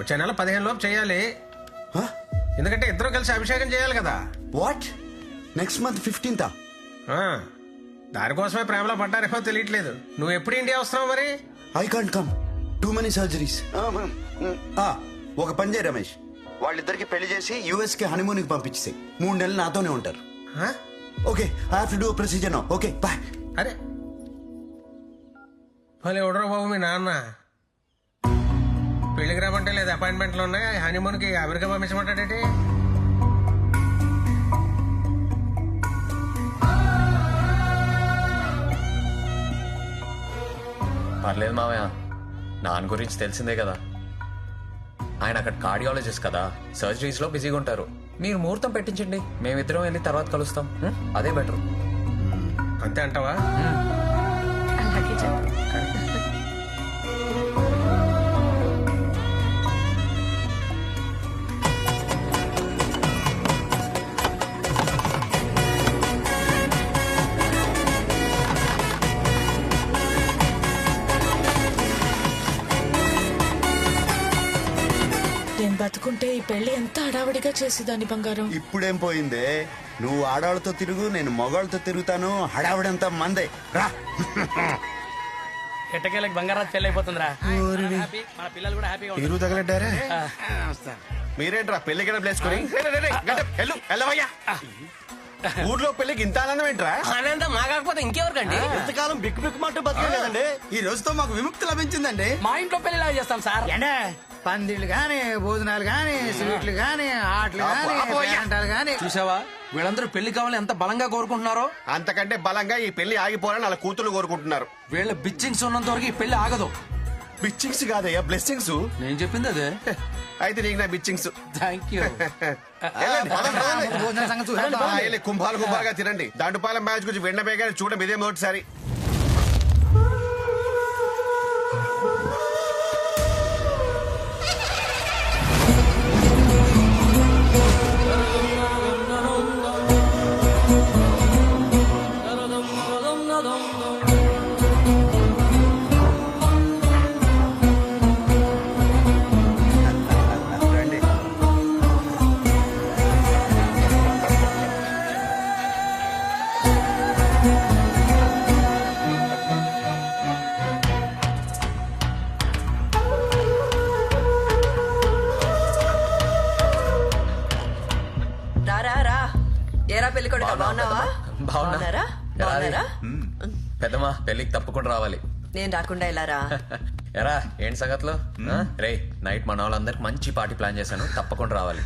వచ్చే నెల పదిహేను లోపు చేయాలి. ఎందుకంటే ఇద్దరు కలిసి అభిషేకం చేయాలి కదా. వాట్? నెక్స్ట్ మంత్ ఫిఫ్టీన్తా? ఆ, దానికోసమే ప్రేమలో పడ్డారేమో తెలియట్లేదు. నువ్వు ఎప్పుడు ఇండియా వస్తున్నావు మరి? I can't come. Too many surgeries. ఒక పని చేయ రమేష్. వాళ్ళిద్దరికి పెళ్ళి చేసి యుఎస్కి హనీమూన్కి పంపించేసి మూడు నెలలు నాతోనే ఉంటారు? Okay I have to do procedure now. Okay bye. అరే. భలే ఎవడరా బాబు మీ నాన్న. పెళ్ళికి రమ్మంటే లేదు అపాయింట్మెంట్లు ఉన్నాయి. హనీమూన్కి అమెరికా పంపించమంటాడేంటి? పర్లేదు మావయ్య. నాన్న గురించి తెలిసిందే కదా. ఆయన అక్కడ కార్డియాలజిస్ట్ కదా. సర్జరీస్లో బిజీగా ఉంటారు. మీరు ముహూర్తం పెట్టించండి. మేమిద్దరం వెళ్ళి తర్వాత కలుస్తాం. ఉం? అదే బెటర్. అంతే అంటావా? అలాగే చెప్పు. బతుకుంటే ఈ పెళ్ళి ఎంత హడావిడిగా చేసేదాన్ని బంగారం? ఇప్పుడేం పోయిందే? నువ్వు ఆడవాళ్ళతో తిరుగు నేను మగవాళ్ళతో తిరుగుతాను. హడావిడంతా మందే. రా. ఎట్టకేళ్ళకి బంగారాజు పెళ్ళి అయిపోతుందిరా. మన పిల్లలు కూడా హ్యాపీగా ఉంటారు. ఇరు తగలడ్డారే మీరేంట్రా పెళ్ళి గడప వేసుకుని ఊర్లో పెళ్ళికి ఇంత ఆనందం ఏంట్రా? ఆనందం మాకాకపోతే ఇంకెవరికండి? ఎంతకాలం బిక్కు బిక్కు మాట బతకలేదండి ఈ రోజుతో మాకు విముక్తి లభించిందండి. మా ఇంట్లో పెళ్ళి చేస్తాం సార్? ఏంటే? పందిళ్ళు గాని భోజనాలు గాని స్వీట్లు గాని ఆటలు గాని పేరంటాలు గాని. చూసావా? వీళ్ళందరూ పెళ్ళి కావాలని ఎంత బలంగా కోరుకుంటున్నారో? అంతకంటే బలంగా ఈ పెళ్ళి ఆగిపోవాలని వాళ్ళ కూతురు కోరుకుంటున్నారు. వీళ్ళ బిచ్చింగ్స్ ఉన్నంత వరకు ఈ పెళ్ళి ఆగదు. బిచ్చింగ్స్ కాదయ్యా బ్లెస్సింగ్స్ నేను చెప్పింది అదే. అయితే నీకు నా బిచ్చింగ్స్ థ్యాంక్ యూ భోజన సంగతి చూసాడు కుంభాలు కుంభాలుగా తినండి. దండుపాలెం మ్యాచ్ గురించి బేగాని చూడడం ఇదే మొదటిసారి. పెద్దమ్మా పెళ్ళికి తప్పకుండా రావాలి. నేను రాకుండా ఇలా రా? ఎరా ఏంటి సంగతులు? రే నైట్ మన వాళ్ళందరికి మంచి పార్టీ ప్లాన్ చేశాను తప్పకుండా రావాలి.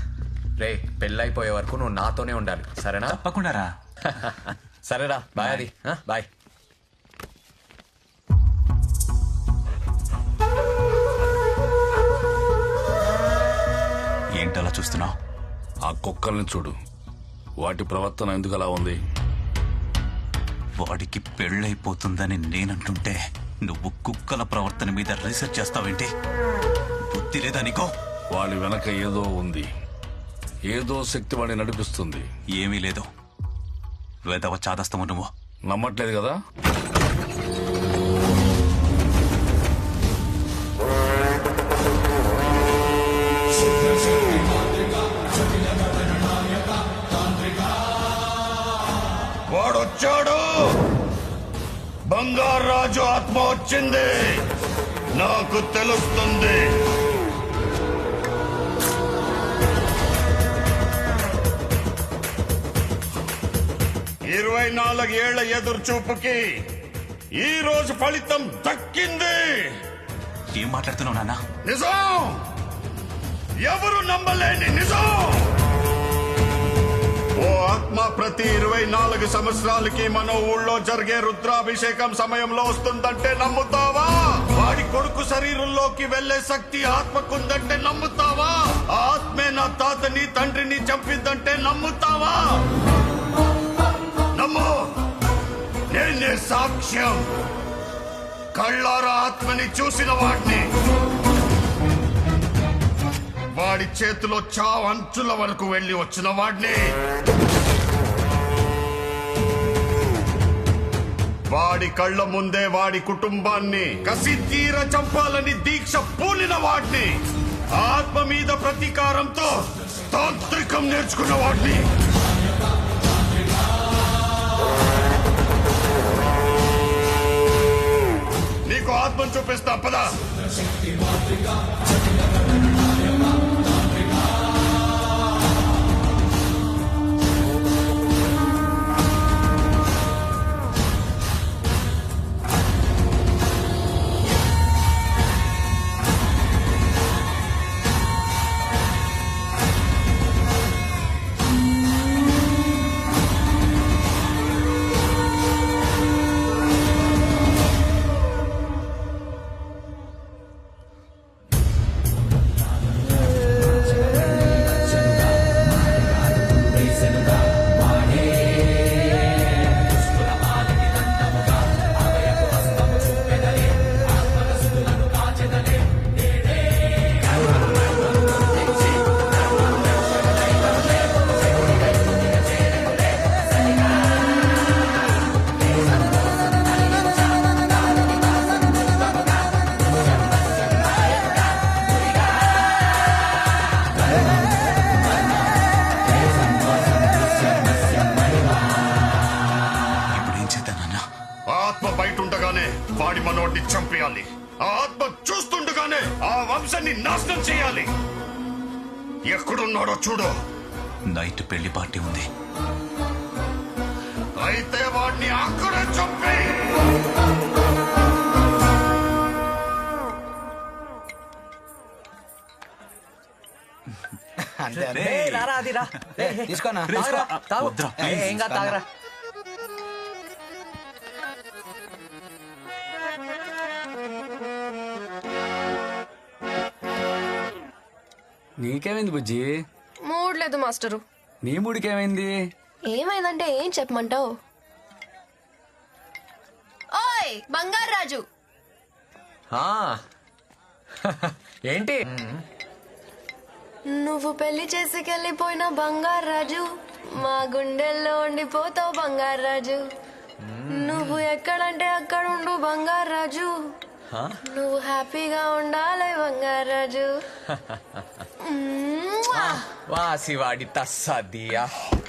రే పెళ్ళి అయిపోయే వరకు నువ్వు నాతోనే ఉండాలి. సరేనా? తప్పకుండా రా. సరేరా బాయ్ అది. బాయ్. ఏంటలా చూస్తున్నావు? ఆ కుక్కల్ని చూడు. వాటి ప్రవర్తన ఎందుకు అలా ఉంది? వాడికి పెళ్ళైపోతుందని నేనంటుంటే నువ్వు కుక్కల ప్రవర్తన మీద రీసెర్చ్ చేస్తావేంటి? బుద్ధి లేదా నీకో? వాడి వెనక ఏదో ఉంది. ఏదో శక్తి వాడిని నడిపిస్తుంది. ఏమీ లేదు. వేదవ చాదస్తము నువ్వు. నమ్మట్లేదు కదా? వాడొచ్చాడు! బంగారాజు ఆత్మ వచ్చింది. నాకు తెలుస్తుంది. ఇరవై నాలుగేళ్ళ ఎదురు చూపుకి ఈ రోజు ఫలితం దక్కింది. ఏం మాట్లాడుతున్నావు నాన్న? నిజం! ఎవరు నమ్మలేని నిజం! నాలుగు సంవత్సరాలకి మన ఊళ్ళో జరిగే రుద్రాభిషేకం సమయంలో వస్తుందంటే నమ్ముతావా? వాడి కొడుకు శరీరంలోకి వెళ్ళే శక్తి ఆత్మకుందంటే నమ్ముతావా? ఆత్మే నా తాతని తండ్రిని చంపిందంటే నమ్ముతావా? నమ్ము నేనే సాక్ష్యం. కళ్ళారా ఆత్మని చూసిన వాడిని. వాడి చేతిలో చావు అంచుల వరకు వెళ్ళి వచ్చిన వాడిని. వాడి కళ్ళ ముందే వాడి కుటుంబాన్ని కసి తీర చంపాలని దీక్ష పూలిన వాడిని ఆత్మ మీద ప్రతీకారంతో తాంత్రికం నేర్చుకున్న వాడిని. నీకు ఆత్మను చూపిస్తా పదా. చంపేయాలి. ఆ ఆత్మ చూస్తుండగానే ఆ వంశాన్ని నాశనం చేయాలి. ఎక్కడున్నాడో చూడు. నైట్ పెళ్ళి పార్టీ ఉంది. అయితే వాడిని అక్కడే చంపి. తీసుకోనా తాగురా, తాగు. ఏం కాదు, తాగరా. నీకేమైంది బుజ్జి? మూడ్ లేదు మాస్టరు. నీ మూడికేమైంది? ఏమైందంటే ఏం చెప్పమంటావు? ఓయ్ బంగారు రాజు. ఆ. ఏంటి? నువ్వు పెళ్ళి చేసుకెళ్ళిపోయిన బంగారు రాజు మా గుండెల్లో ఉండిపోతావు బంగారు రాజు. నువ్వు ఎక్కడంటే అక్కడ ఉండు బంగారు రాజు. నువ్వు హ్యాపీగా ఉండాలి బంగారు రాజు. మ్మ్. వాసివాడి తస్సదియా అగో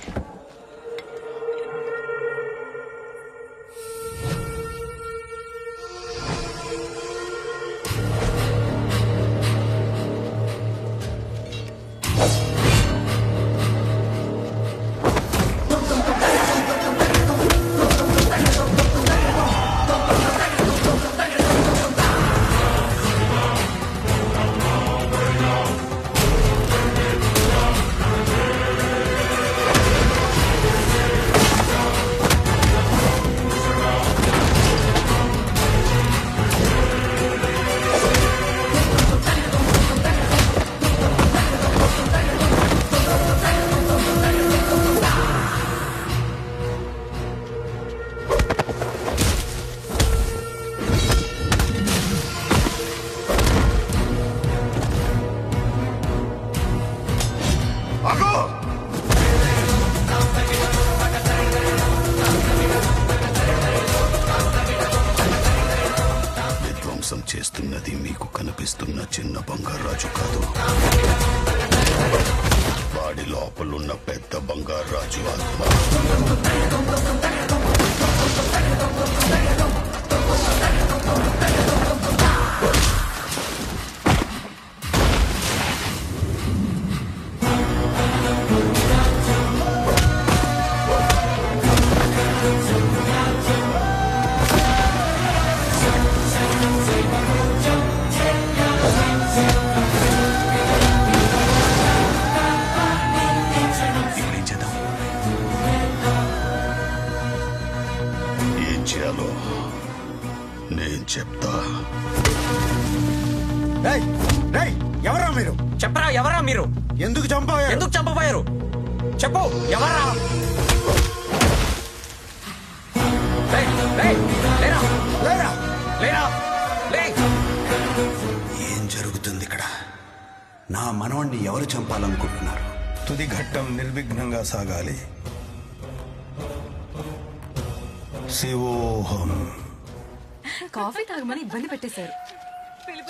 అది మీకు కనిపిస్తున్న చిన్న బంగారాజు కాదు. వాడి లోపలున్న పెద్ద బంగారాజు ఆత్మ. ఇప్పుడు చెప్తా. రేయ్, రేయ్, ఎవరా మీరు? చెప్పరా ఎవరా మీరు? ఎందుకు చంపావు ఎందుకు చంపబోయారు? చెప్పు ఎవరా. ఏం జరుగుతుంది ఇక్కడ? నా మనవణ్ణి ఎవరు చంపాలనుకుంటున్నారు? తుది ఘట్టం నిర్విఘ్నంగా సాగాలి. శివోహం. కాఫీ తాగమని ఇబ్బంది పెట్టేశారు.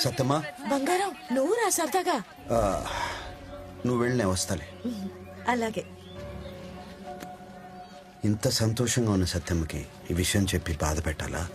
సత్యమా బంగారం నువ్వు రా సరదాగా. ఆ, నువ్వు వెళ్ళి నేను వస్తాలే. అలాగే. ఇంత సంతోషంగా ఉన్న సత్యమ్మకి ఈ విషయం చెప్పి బాధ పెట్టాలా?